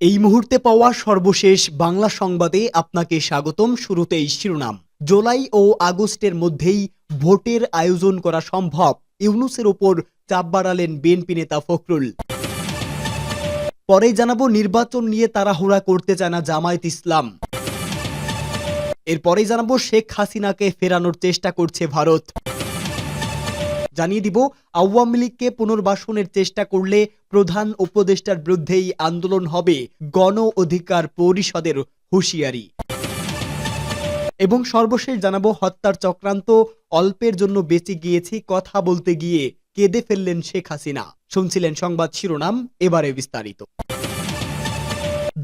এই মুহূর্তে পাওয়া সর্বশেষ বাংলা সংবাদে আপনাকে স্বাগতম শুরুতেই শিরোনাম। জুলাই ও আগস্টের মধ্যেই ভোটের আয়োজন করা সম্ভব, ইউনুসের ওপর চাপ বাড়ালেন বিএনপি নেতা ফখরুল। পরে জানাব নির্বাচন নিয়ে তাড়াহুড়া করতে চায় না জামায়াত ইসলাম। এরপরে জানাব শেখ হাসিনাকে ফেরানোর চেষ্টা করছে ভারত। জানিয়ে দিব, আওয়ামী লীগকে পুনর্বাসনের চেষ্টা করলে প্রধান উপদেষ্টার বিরুদ্ধেই আন্দোলন হবে গণ অধিকার পরিষদের হুঁশিয়ারি। এবং সর্বশেষ জানাব, হত্যার চক্রান্ত অল্পের জন্য বেঁচে গিয়েছি কথা বলতে গিয়ে কেঁদে ফেললেন শেখ হাসিনা। শুনছিলেন সংবাদ শিরোনাম, এবারে বিস্তারিত।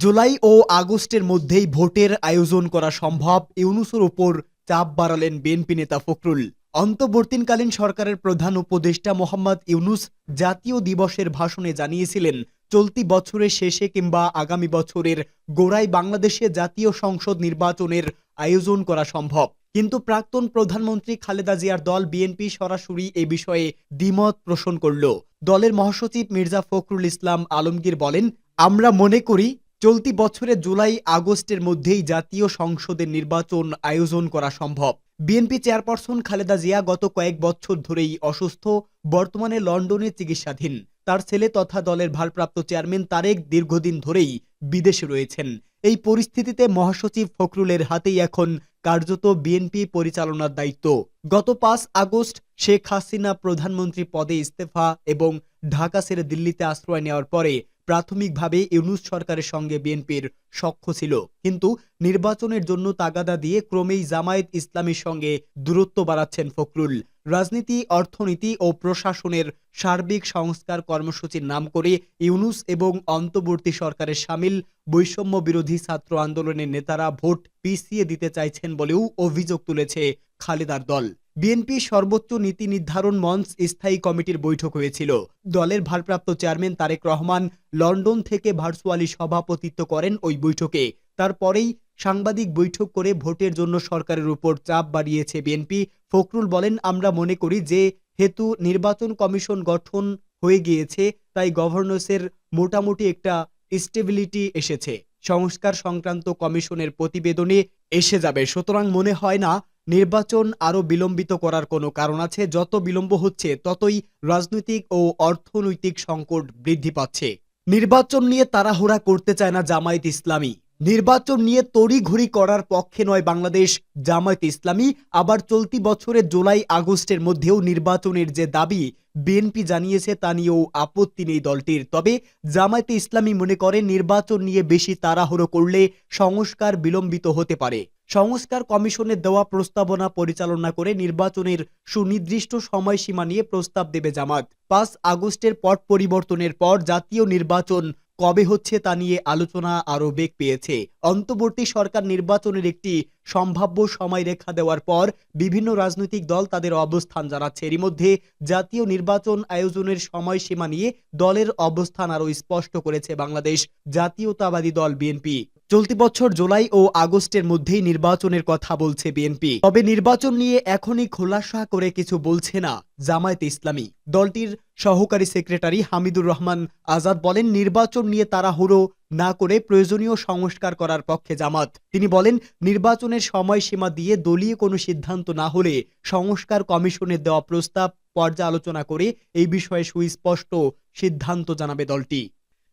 জুলাই ও আগস্টের মধ্যেই ভোটের আয়োজন করা সম্ভব, ইউনুসের উপর চাপ বাড়ালেন বিএনপি নেতা ফখরুল। অন্তর্বর্তীকালীন সরকারের প্রধান উপদেষ্টা মোহাম্মদ ইউনুস জাতীয় দিবসের ভাষণে জানিয়েছিলেন, চলতি বছরের শেষে কিংবা আগামী বছরের গোড়ায় বাংলাদেশে জাতীয় সংসদ নির্বাচনের আয়োজন করা সম্ভব। কিন্তু প্রাক্তন প্রধানমন্ত্রী খালেদা জিয়ার দল বিএনপি সরাসরি এ বিষয়ে দ্বিমত পোষণ করল। দলের মহাসচিব মির্জা ফখরুল ইসলাম আলমগীর বলেন, আমরা মনে করি, চলতি বছরের জুলাই আগস্টের মধ্যেই জাতীয় সংসদের নির্বাচন আয়োজন করা সম্ভব। বিএনপি চেয়ারপারসন খালেদা জিয়া গত কয়েক বছর ধরেই অসুস্থ, বর্তমানে লন্ডনে চিকিৎসাধীন। তার ছেলে তথা দলের ভারপ্রাপ্ত চেয়ারম্যান তারেক দীর্ঘদিন ধরেই বিদেশে রয়েছেন। এই পরিস্থিতিতে মহাসচিব ফখরুলের হাতেই এখন কার্যত বিএনপি পরিচালনার দায়িত্ব। গত পাঁচ আগস্ট শেখ হাসিনা প্রধানমন্ত্রী পদে ইস্তফা এবং ঢাকা ছেড়ে দিল্লিতে আশ্রয় নেওয়ার পরে প্রাথমিকভাবে ইউনুস সরকারের সঙ্গে বিএনপির সখ্য ছিল। কিন্তু নির্বাচনের জন্য তাগাদা দিয়ে ক্রমেই জামায়াত ইসলামীর সঙ্গে দূরত্ব বাড়াচ্ছেন ফখরুল। রাজনীতি, অর্থনীতি ও প্রশাসনের সার্বিক সংস্কার কর্মসূচির নাম করে ইউনুস এবং অন্তর্বর্তী সরকারের সামিল বৈষম্য বিরোধী ছাত্র আন্দোলনের নেতারা ভোট পিছিয়ে দিতে চাইছেন বলেও অভিযোগ তুলেছে খালেদার দল। বিএনপি সর্বোচ্চ নীতি নির্ধারণ মঞ্চ স্থায়ী কমিটির বৈঠক হয়েছিল। দলের ভারপ্রাপ্ত চেয়ারম্যান তারেক রহমান লন্ডন থেকে ভার্চুয়ালি সভাপতিত্ব করেন ওই বৈঠকে। তারপরেই সাংবাদিক বৈঠক করে ভোটের জন্য সরকারের উপর চাপ বাড়িয়েছে বিএনপি। ফখরুল বলেন, আমরা মনে করি যে হেতু নির্বাচন কমিশন গঠন হয়ে গিয়েছে, তাই গভর্নসের মোটামুটি একটা স্টেবিলিটি এসেছে। সংস্কার সংক্রান্ত কমিশনের প্রতিবেদনে এসে যাবে। সুতরাং মনে হয় না নির্বাচন আরও বিলম্বিত করার কোনো কারণ আছে। যত বিলম্ব হচ্ছে, ততই রাজনৈতিক ও অর্থনৈতিক সংকট বৃদ্ধি পাচ্ছে। নির্বাচন নিয়ে তাড়াহুড়া করতে চায় না জামায়াত ইসলামী। নির্বাচন নিয়ে তড়িঘড়ি করার পক্ষে নয় বাংলাদেশ জামায়াত ইসলামী। আবার চলতি বছরের জুলাই, আগস্টের মধ্যেও নির্বাচনের যে দাবি বিএনপি জানিয়েছে তা নিয়েও আপত্তি নেই দলটির। তবে জামায়াতে ইসলামী মনে করে, নির্বাচন নিয়ে বেশি তাড়াহুড়ো করলে সংস্কার বিলম্বিত হতে পারে। সংস্কার কমিশনের দেওয়া প্রস্তাবনা পরিচালনা করে নির্বাচনের সুনির্দিষ্ট সময়সীমা নিয়ে প্রস্তাব দেবে জামাত। পাঁচ আগস্টের পট পরিবর্তনের পর জাতীয় নির্বাচন কবে হচ্ছে তা নিয়ে আলোচনা আরও বেগ পেয়েছে। অন্তর্বর্তী সরকার নির্বাচনের একটি সম্ভাব্য সময়রেখা দেওয়ার পর বিভিন্ন রাজনৈতিক দল তাদের অবস্থান জানাচ্ছে। এরই মধ্যে জাতীয় নির্বাচন আয়োজনের সময়সীমা নিয়ে দলের অবস্থান আরও স্পষ্ট করেছে বাংলাদেশ জাতীয়তাবাদী দল বিএনপি। চলতি বছর জুলাই ও আগস্টের মধ্যেই নির্বাচনের কথা বলছে বিএনপি। তবে নির্বাচন নিয়ে এখনই খোলাসা করে কিছু বলছে না জামায়াত ইসলামী। দলটির সহকারী সেক্রেটারি হামিদুর রহমান আজাদ বলেন, নির্বাচন নিয়ে তাড়াহুড়ো না করে প্রয়োজনীয় সংস্কার করার পক্ষে জামাত। তিনি বলেন, নির্বাচনের সময়সীমা দিয়ে দলীয় কোনো সিদ্ধান্ত না হলে সংস্কার কমিশনের দেওয়া প্রস্তাব পর্যালোচনা করে এই বিষয়ে সুস্পষ্ট সিদ্ধান্ত জানাবে দলটি।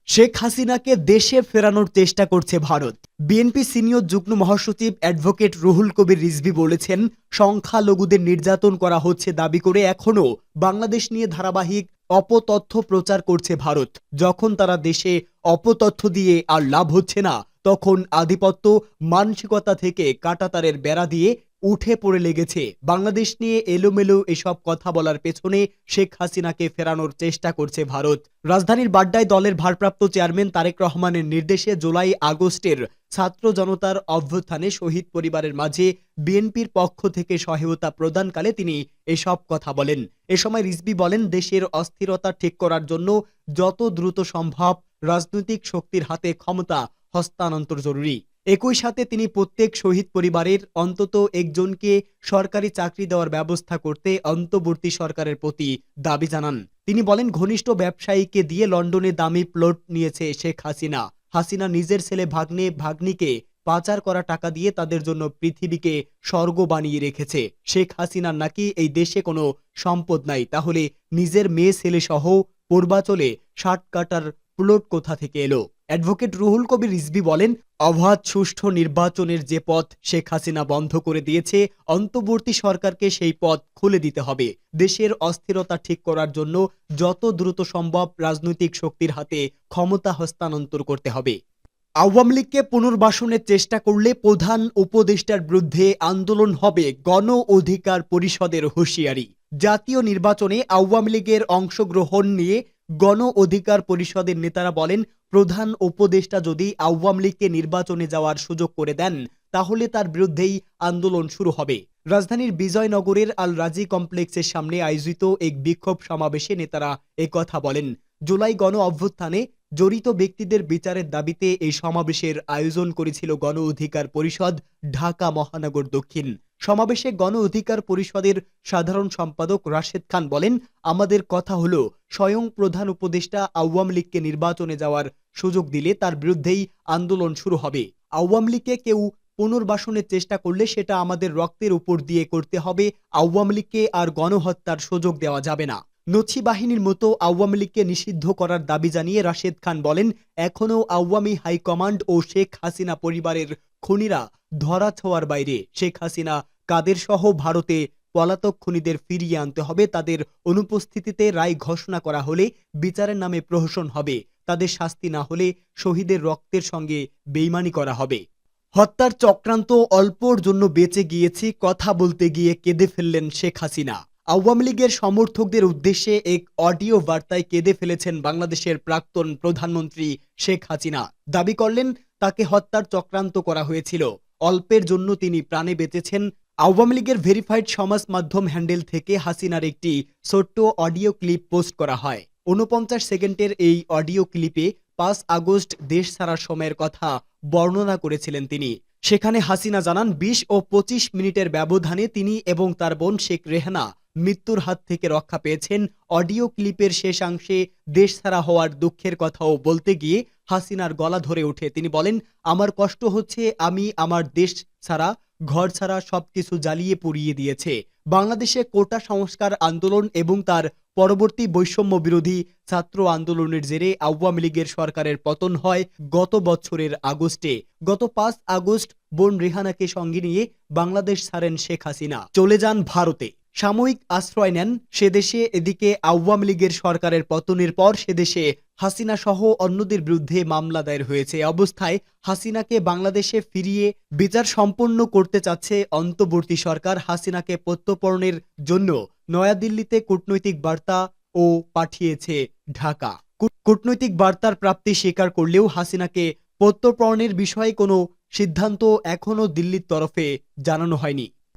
শেখ হাসিনাকে দেশে ফেরানোর চেষ্টা করছে ভারত। বিএনপি সিনিয়র যুগ্ম মহাসচিব অ্যাডভোকেট রুহুল কবির রিজভি বলেছেন, সংখ্যালঘুদের নির্যাতন করা হচ্ছে দাবি করে এখনও বাংলাদেশ নিয়ে ধারাবাহিক অপতথ্য প্রচার করছে ভারত। যখন তারা দেশে অপতথ্য দিয়ে আর লাভ হচ্ছে না, তখন আধিপত্য মানসিকতা থেকে কাটাতারের বেড়া দিয়ে উঠে পড়ে লেগেছে। বাংলাদেশ নিয়ে এলোমেলো এসব কথা বলার পেছনে শেখ হাসিনাকে ফেরানোর চেষ্টা করছে ভারত। রাজধানীর বাড্ডায় দলের ভারপ্রাপ্ত চেয়ারম্যান তারেক রহমানের নির্দেশে জুলাই আগস্টের ছাত্র জনতার অভ্যুত্থানে শহীদ পরিবারের মাঝে বিএনপির পক্ষ থেকে সহায়তা প্রদানকালে তিনি এসব কথা বলেন। এ সময় রিজবি বলেন, দেশের অস্থিরতা ঠিক করার জন্য যত দ্রুত সম্ভব রাজনৈতিক শক্তির হাতে ক্ষমতা হস্তান্তর জরুরি। একই সাথে তিনি প্রত্যেক শহীদ পরিবারের অন্তত একজনকে সরকারি চাকরি দেওয়ার ব্যবস্থা করতে অন্তর্বর্তী সরকারের প্রতি দাবি জানান। তিনি বলেন, ঘনিষ্ঠ ব্যবসায়ীকে দিয়ে লন্ডনে দামি প্লট নিয়েছে শেখ হাসিনা। হাসিনা নিজের ছেলে ভাগ্নে, ভাগ্নিকে পাচার করা টাকা দিয়ে তাদের জন্য পৃথিবীকে স্বর্গ বানিয়ে রেখেছে। শেখ হাসিনার নাকি এই দেশে কোনো সম্পদ নাই, তাহলে নিজের মেয়ে ছেলে সহ পূর্বাচলে ষাট কাটার প্লট কোথা থেকে এলো? অ্যাডভোকেট রুহুল কবির রিজভি বলেন, অবাধ, সুষ্ঠু নির্বাচনের যে পথ শেখ হাসিনা বন্ধ করে দিয়েছে, অন্তর্বর্তী সরকারকে সেই পথ খুলে দিতে হবে। দেশের অস্থিরতা ঠিক করার জন্য যত দ্রুত সম্ভব রাজনৈতিক শক্তির হাতে ক্ষমতা হস্তান্তর করতে হবে। আওয়ামী লীগকে পুনর্বাসনের চেষ্টা করলে প্রধান উপদেষ্টার বিরুদ্ধে আন্দোলন হবে গণ অধিকার পরিষদের হুঁশিয়ারি। জাতীয় নির্বাচনে আওয়ামী লীগের অংশগ্রহণ নিয়ে গণ অধিকার পরিষদের নেতারা বলেন, প্রধান উপদেষ্টা যদি আওয়ামী লীগকে নির্বাচনে যাওয়ার সুযোগ করে দেন, তাহলে তার বিরুদ্ধেই আন্দোলন শুরু হবে। রাজধানীর বিজয়নগরের আল রাজি কমপ্লেক্সের সামনে আয়োজিত এক বিক্ষোভ সমাবেশে নেতারা কথা বলেন, জুলাই গণ অভ্যুত্থানে জড়িত ব্যক্তিদের বিচারের দাবিতে এই সমাবেশের আয়োজন করেছিল গণ অধিকার পরিষদ ঢাকা মহানগর দক্ষিণ। সমাবেশে গণ অধিকার পরিষদের সাধারণ সম্পাদক রাশেদ খান বলেন, আমাদের কথা হলো, স্বয়ং প্রধান উপদেষ্টা আওয়ামী লীগকে নির্বাচনে যাওয়ার সুযোগ দিলে তার বিরুদ্ধেই আন্দোলন শুরু হবে। আওয়ামী লীগকে কেউ পুনর্বাসনের চেষ্টা করলে সেটা আমাদের রক্তের উপর দিয়ে করতে হবে। আওয়ামী লীগকে আর গণহত্যার সুযোগ দেওয়া যাবে না। নছি বাহিনীর মতো আওয়ামী লীগকে নিষিদ্ধ করার দাবি জানিয়ে রাশেদ খান বলেন, এখনও আওয়ামী হাইকমান্ড ও শেখ হাসিনা পরিবারের খুনিরা ধরা ছোঁয়ার বাইরে। শেখ হাসিনা কাদের সহ ভারতে পলাতক খুনিদের ফিরিয়ে আনতে হবে। তাদের অনুপস্থিতিতে রায় ঘোষণা করা হলে বিচারের নামে প্রহসন হবে। তাদের শাস্তি না হলে শহীদের রক্তের সঙ্গে বেইমানি করা হবে। হত্যার চক্রান্ত অল্পর জন্য বেঁচে গিয়েছি, কথা বলতে গিয়ে কেঁদে ফেললেন শেখ হাসিনা। আওয়ামী লীগের সমর্থকদের উদ্দেশ্যে এক অডিও বার্তায় কেঁদে ফেলেছেন বাংলাদেশের প্রাক্তন প্রধানমন্ত্রী শেখ হাসিনা। দাবি করলেন, তাকে হত্যার চক্রান্ত করা হয়েছিল। অল্পের জন্য তিনি প্রাণে বেঁচেছেন। আওয়ামী লীগের ভেরিফাইড সমাজ মাধ্যম হ্যান্ডেল থেকে হাসিনার একটি ছোট্ট অডিও ক্লিপ পোস্ট করা হয়। উনপঞ্চাশ সেকেন্ডের এই অডিও ক্লিপে পাঁচ আগস্ট দেশ ছাড়ার সময়ের কথা বর্ণনা করেছিলেন তিনি। সেখানে হাসিনা জানান, বিশ ও পঁচিশ মিনিটের ব্যবধানে তিনি এবং তার বোন শেখ রেহানা মৃত্যুর হাত থেকে রক্ষা পেয়েছেন। অডিও ক্লিপের শেষাংশে দেশ ছাড়া হওয়ার দুঃখের কথাও বলতে গিয়ে হাসিনার গলা ধরে ওঠে। তিনি বলেন, আমার কষ্ট হচ্ছে, আমি আমার দেশ ছাড়া, ঘর ছাড়া সবকিছু জ্বালিয়ে পুড়িয়ে দিয়েছে। বাংলাদেশে কোটা সংস্কার আন্দোলন এবং তার পরবর্তী বৈষম্য বিরোধী ছাত্র আন্দোলনের জেরে আওয়ামী লীগের সরকারের পতন হয় গত বছরের আগস্টে। গত পাঁচ আগস্ট বোন রেহানাকে সঙ্গে নিয়ে বাংলাদেশ ছাড়েন শেখ হাসিনা। চলে যান ভারতে। সাময়িক আশ্রয় নেন সেদেশে এদিকে আওয়ামী লীগের সরকারের পতনের পর সেদেশে হাসিনা সহ অন্যদের বিরুদ্ধে মামলা দায়ের হয়েছে। অবস্থায় হাসিনাকে বাংলাদেশে ফিরিয়ে বিচার সম্পন্ন করতে চাচ্ছে অন্তর্বর্তী সরকার। হাসিনাকে প্রত্যর্পণের জন্য নয়াদিল্লিতে কূটনৈতিক বার্তা ও পাঠিয়েছে ঢাকা। কূটনৈতিক বার্তার প্রাপ্তি স্বীকার করলেও হাসিনাকে প্রত্যর্পণের বিষয়ে কোনো সিদ্ধান্ত এখনও দিল্লির তরফে জানানো হয়নি।